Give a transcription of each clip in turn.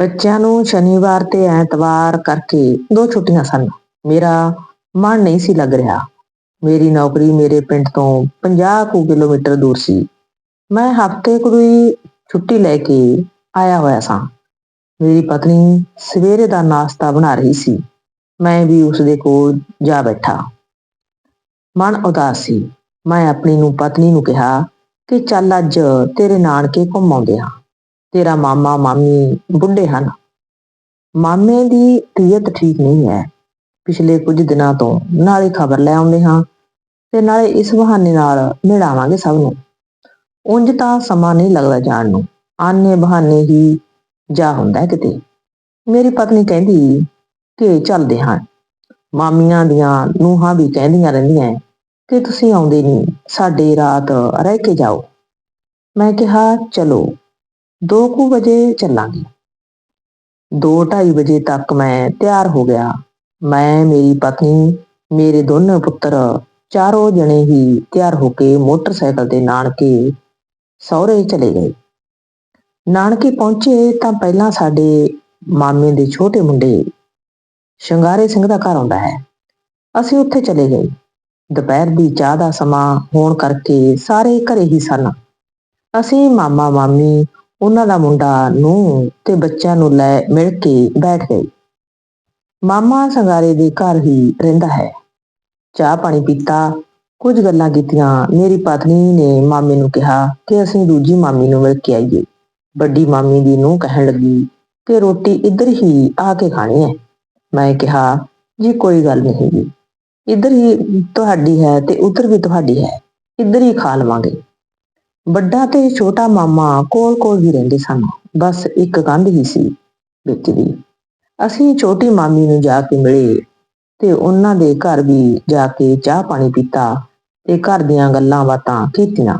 ਬੱਚਿਆਂ ਨੂੰ ਸ਼ਨੀਵਾਰ ਤੇ ਐਤਵਾਰ ਕਰਕੇ ਦੋ ਛੁੱਟੀਆਂ ਸਨ। ਮੇਰਾ ਮਨ ਨਹੀਂ ਸੀ ਲੱਗ ਰਿਹਾ। ਮੇਰੀ ਨੌਕਰੀ ਮੇਰੇ ਪਿੰਡ ਤੋਂ 50 ਕੁ ਕਿਲੋਮੀਟਰ ਦੂਰ ਸੀ। ਮੈਂ ਹਫ਼ਤੇ ਕੁ ਛੁੱਟੀ ਲੈ ਕੇ ਆਇਆ ਹੋਇਆ ਸਾਂ। ਮੇਰੀ ਪਤਨੀ ਸਵੇਰੇ ਦਾ ਨਾਸ਼ਤਾ ਬਣਾ ਰਹੀ ਸੀ। ਮੈਂ ਵੀ ਉਸ ਦੇ ਕੋਲ ਜਾ ਬੈਠਾ। ਮਨ ਉਦਾਸ ਸੀ। ਮੈਂ ਆਪਣੀ ਨੂੰ ਪਤਨੀ ਨੂੰ ਕਿਹਾ ਕਿ ਚੱਲ ਅੱਜ ਤੇਰੇ ਨਾਨਕੇ ਘੁੰਮ ਆਉਂਦੇ ਹਾਂ। ਤੇਰਾ ਮਾਮਾ, ਮਾਮੀ ਬੁੱਢੇ ਹਨ। ਮਾਮੇ ਦੀ ਤਬੀਅਤ ਠੀਕ ਨਹੀਂ ਹੈ। ਪਿਛਲੇ ਕੁਝ ਦਿਨਾਂ ਤੋਂ ਨਾਲੇ ਖਬਰ ਲੈ ਆਉਂਦੇ ਹਾਂ ਤੇ ਨਾਲੇ ਇਸ ਬਹਾਨੇ ਨਾਲ ਮਿਲਾਵਾਂਗੇ ਸਭ ਨੂੰ। ਉਂਝ ਤਾਂ ਸਮਾਂ ਨਹੀਂ ਲੱਗਦਾ ਜਾਣ ਨੂੰ। ਆਨੇ ਬਹਾਨੇ ਹੀ ਜਾ ਹੁੰਦਾ ਕਿਤੇ। ਮੇਰੀ ਪਤਨੀ ਕਹਿੰਦੀ ਕਿ ਚੱਲਦੇ ਹਾਂ। ਮਾਮੀਆਂ ਦੀਆਂ ਨੂਹਾਂ ਵੀ ਕਹਿੰਦੀਆਂ ਰਹਿੰਦੀਆਂ ਕਿ ਤੁਸੀਂ ਆਉਂਦੇ ਨਹੀਂ। ਸਾਡੇ ਰਾਤ ਰਹਿ ਕੇ ਜਾਓ। ਮੈਂ ਕਿਹਾ, ਚਲੋ। 2 ਕੁ ਵਜੇ ਚੱਲਾਂਗੇ। 2:30 ਵਜੇ ਤੱਕ ਮੈਂ ਤਿਆਰ ਹੋ ਗਿਆ। ਮੈਂ, ਮੇਰੀ ਪਤਨੀ, ਮੇਰੇ ਦੋਨੋਂ ਪੁੱਤਰ ਚਾਰੋਂ ਜਣੇ ਹੀ ਤਿਆਰ ਹੋ ਕੇ ਮੋਟਰਸਾਈਕਲ ਤੇ ਨਾਨਕੇ ਸਹੁਰੇ ਚਲੇ ਗਏ। ਨਾਨਕੇ ਪਹੁੰਚੇ ਤਾਂ ਪਹਿਲਾਂ ਸਾਡੇ ਮਾਮੇ ਦੇ ਛੋਟੇ ਮੁੰਡੇ ਸ਼ਿੰਗਾਰੇ ਸਿੰਘ ਦਾ ਘਰ ਆਉਂਦਾ ਹੈ। ਅਸੀਂ ਉੱਥੇ ਚਲੇ ਗਏ। ਦੁਪਹਿਰ ਦੀ ਚਾਹ ਦਾ ਸਮਾਂ ਹੋਣ ਕਰਕੇ ਸਾਰੇ ਘਰੇ ਹੀ ਸਨ। ਅਸੀਂ ਮਾਮਾ ਮਾਮੀ ਉਹਨਾਂ ਦਾ ਮੁੰਡਾ ਨੂੰ ਤੇ ਬੱਚਿਆਂ ਨੂੰ ਲੈ ਮਿਲ ਕੇ ਬੈਠ ਗਈ। ਮਾਮਾ ਸੰਗਾਰੇ ਦੇ ਘਰ ਹੀ ਰਹਿੰਦਾ ਹੈ। ਚਾਹ ਪਾਣੀ ਪੀਤਾ, ਕੁਝ ਗੱਲਾਂ ਕੀਤੀਆਂ। ਮੇਰੀ ਪਤਨੀ ਨੇ ਮਾਮੇ ਨੂੰ ਕਿਹਾ ਕਿ ਅਸੀਂ ਦੂਜੀ ਮਾਮੀ ਨੂੰ ਮਿਲ ਕੇ ਆਈਏ। ਵੱਡੀ ਮਾਮੀ ਦੀ ਨੂੰ ਕਹਿਣ ਲੱਗੀ ਕਿ ਰੋਟੀ ਇੱਧਰ ਹੀ ਆ ਕੇ ਖਾਣੀ ਹੈ। ਮੈਂ ਕਿਹਾ, ਜੀ, ਕੋਈ ਗੱਲ ਨਹੀਂ ਜੀ। ਇੱਧਰ ਹੀ ਤੁਹਾਡੀ ਹੈ ਤੇ ਉੱਧਰ ਵੀ ਤੁਹਾਡੀ ਹੈ। ਇੱਧਰ ਹੀ ਖਾ ਲਵਾਂਗੇ। ਵੱਡਾ ਤੇ ਛੋਟਾ ਮਾਮਾ ਕੋਲ ਕੋਲ ਹੀ ਰਹਿੰਦੇ ਸਨ। ਬਸ ਇੱਕ ਕੰਧ ਹੀ ਸੀ ਵਿੱਚ ਦੀ। ਅਸੀਂ ਛੋਟੀ ਮਾਮੀ ਨੂੰ ਜਾ ਕੇ ਮਿਲੇ ਤੇ ਉਹਨਾਂ ਦੇ ਘਰ ਵੀ ਜਾ ਕੇ ਚਾਹ ਪਾਣੀ ਪੀਤਾ ਤੇ ਘਰ ਦੀਆਂ ਗੱਲਾਂ ਬਾਤਾਂ ਕੀਤੀਆਂ।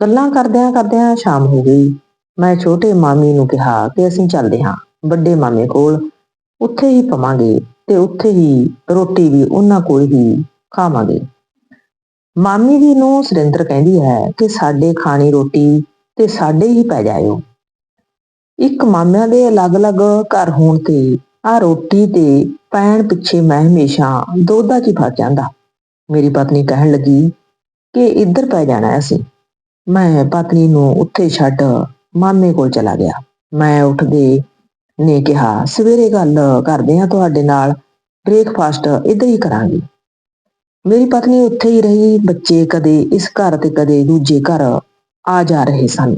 ਗੱਲਾਂ ਕਰਦਿਆਂ ਕਰਦਿਆਂ ਸ਼ਾਮ ਹੋ ਗਈ। ਮੈਂ ਛੋਟੇ ਮਾਮੀ ਨੂੰ ਕਿਹਾ ਕਿ ਅਸੀਂ ਚੱਲਦੇ ਹਾਂ। ਵੱਡੇ ਮਾਮੇ ਕੋਲ ਉੱਥੇ ਹੀ ਪਵਾਂਗੇ ਤੇ ਉੱਥੇ ਹੀ ਰੋਟੀ ਵੀ ਉਹਨਾਂ ਕੋਲ ਹੀ ਖਾਵਾਂਗੇ। ਮਾਮੀ ਦੀ ਨੂੰ ਸੁਰਿੰਦਰ ਕਹਿੰਦੀ ਹੈ ਕਿ ਸਾਡੇ ਖਾਣੀ ਰੋਟੀ ਤੇ ਸਾਡੇ ਹੀ ਪੈ ਜਾਇਓ। ਇੱਕ ਮਾਮਿਆਂ ਦੇ ਅਲੱਗ-ਅਲੱਗ ਘਰ ਹੋਣ ਤੇ ਆ ਰੋਟੀ ਤੇ ਪੈਣ ਪਿੱਛੇ ਮੈਂ ਹਮੇਸ਼ਾ ਦੋਦਾ ਚ ਹੀ ਫਸ ਜਾਂਦਾ। ਮੇਰੀ ਪਤਨੀ ਕਹਿਣ ਲੱਗੀ ਕਿ ਇੱਧਰ ਪੈ ਜਾਣਾ ਅਸੀਂ। ਮੈਂ ਪਤਨੀ ਨੂੰ ਉੱਥੇ ਛੱਡ ਮਾਮੇ ਕੋਲ ਚਲਾ ਗਿਆ। ਮੈਂ ਉੱਠਦੇ ਨੇ ਕਿਹਾ, ਸਵੇਰੇ ਗੱਲ ਕਰਦੇ ਆ ਤੁਹਾਡੇ ਨਾਲ, ਬ੍ਰੇਕਫਾਸਟ ਇੱਧਰ ਹੀ ਕਰਾਂਗੇ। ਮੇਰੀ ਪਤਨੀ ਉੱਥੇ ਹੀ ਰਹੀ, ਬੱਚੇ ਕਦੇ ਇਸ ਘਰ ਤੇ ਕਦੇ ਦੂਜੇ ਘਰ ਆ ਜਾ ਰਹੇ ਸਨ।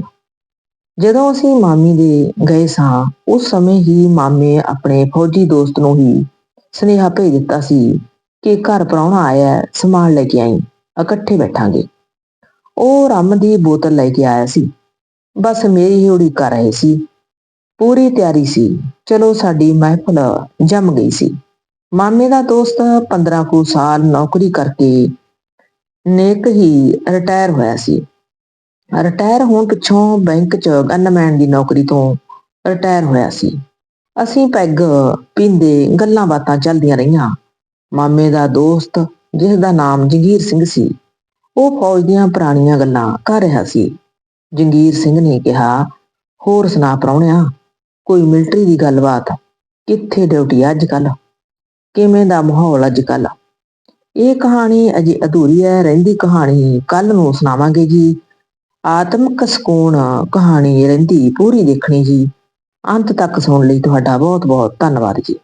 ਜਦੋਂ ਅਸੀਂ ਮਾਮੀ ਦੇ ਗਏ ਸਾਂ, ਉਸ ਸਮੇਂ ਹੀ ਮਾਮੇ ਆਪਣੇ ਫੌਜੀ ਦੋਸਤ ਨੂੰ ਹੀ ਸੁਨੇਹਾ ਭੇਜ ਦਿੱਤਾ ਸੀ ਕਿ ਘਰ ਪ੍ਰਾਹੁਣਾ ਆਇਆ ਸਮਾਨ ਲੈ ਕੇ ਆਈ, ਇਕੱਠੇ ਬੈਠਾਂਗੇ। ਉਹ ਰੰਮ ਦੀ ਬੋਤਲ ਲੈ ਕੇ ਆਇਆ ਸੀ। ਬਸ ਮੇਰੀ ਹੀ ਉਡੀਕ ਕਰ ਰਹੇ ਸੀ। ਪੂਰੀ ਤਿਆਰੀ ਸੀ। ਚਲੋ ਸਾਡੀ ਮਹਿਫਲ ਜੰਮ ਗਈ ਸੀ। ਮਾਮੇ ਦਾ ਦੋਸਤ 15 ਕੁ ਸਾਲ ਨੌਕਰੀ ਕਰਕੇ ਨੇਕ ਹੀ ਰਿਟਾਇਰ ਹੋਇਆ ਸੀ। ਰਿਟਾਇਰ ਹੋਣ ਪਿੱਛੋਂ ਬੈਂਕ 'ਚ ਗਨਮੈਨ ਦੀ ਨੌਕਰੀ ਤੋਂ ਰਿਟਾਇਰ ਹੋਇਆ ਸੀ। ਅਸੀਂ ਪੈਗ ਪੀਂਦੇ ਗੱਲਾਂ ਬਾਤਾਂ ਚੱਲਦੀਆਂ ਰਹੀਆਂ। ਮਾਮੇ ਦਾ ਦੋਸਤ, ਜਿਸ ਦਾ ਨਾਮ ਜੰਗੀਰ ਸਿੰਘ ਸੀ, ਉਹ ਫੌਜ ਦੀਆਂ ਪੁਰਾਣੀਆਂ ਗੱਲਾਂ ਕਰ ਰਿਹਾ ਸੀ। ਜੰਗੀਰ ਸਿੰਘ ਨੇ ਕਿਹਾ, ਹੋਰ ਸੁਣਾ ਪ੍ਰਾਹੁਣਿਆ, ਕੋਈ ਮਿਲਟਰੀ ਦੀ ਗੱਲਬਾਤ? ਕਿੱਥੇ ਡਿਊਟੀ ਅੱਜ ਕੱਲ੍ਹ? ਕਿਵੇਂ ਦਾ ਮਾਹੌਲ ਅੱਜ ਕੱਲ ਇਹ ਕਹਾਣੀ ਅਜੇ ਅਧੂਰੀ ਹੈ, ਰਹਿੰਦੀ ਕਹਾਣੀ ਕੱਲ ਨੂੰ ਸੁਣਾਵਾਂਗੇ ਜੀ। ਆਤਮਿਕ ਸਕੂਨ ਕਹਾਣੀ ਰਹਿੰਦੀ ਪੂਰੀ ਦੇਖਣੀ ਜੀ। ਅੰਤ ਤੱਕ ਸੁਣਨ ਲਈ ਤੁਹਾਡਾ ਬਹੁਤ ਬਹੁਤ ਧੰਨਵਾਦ ਜੀ।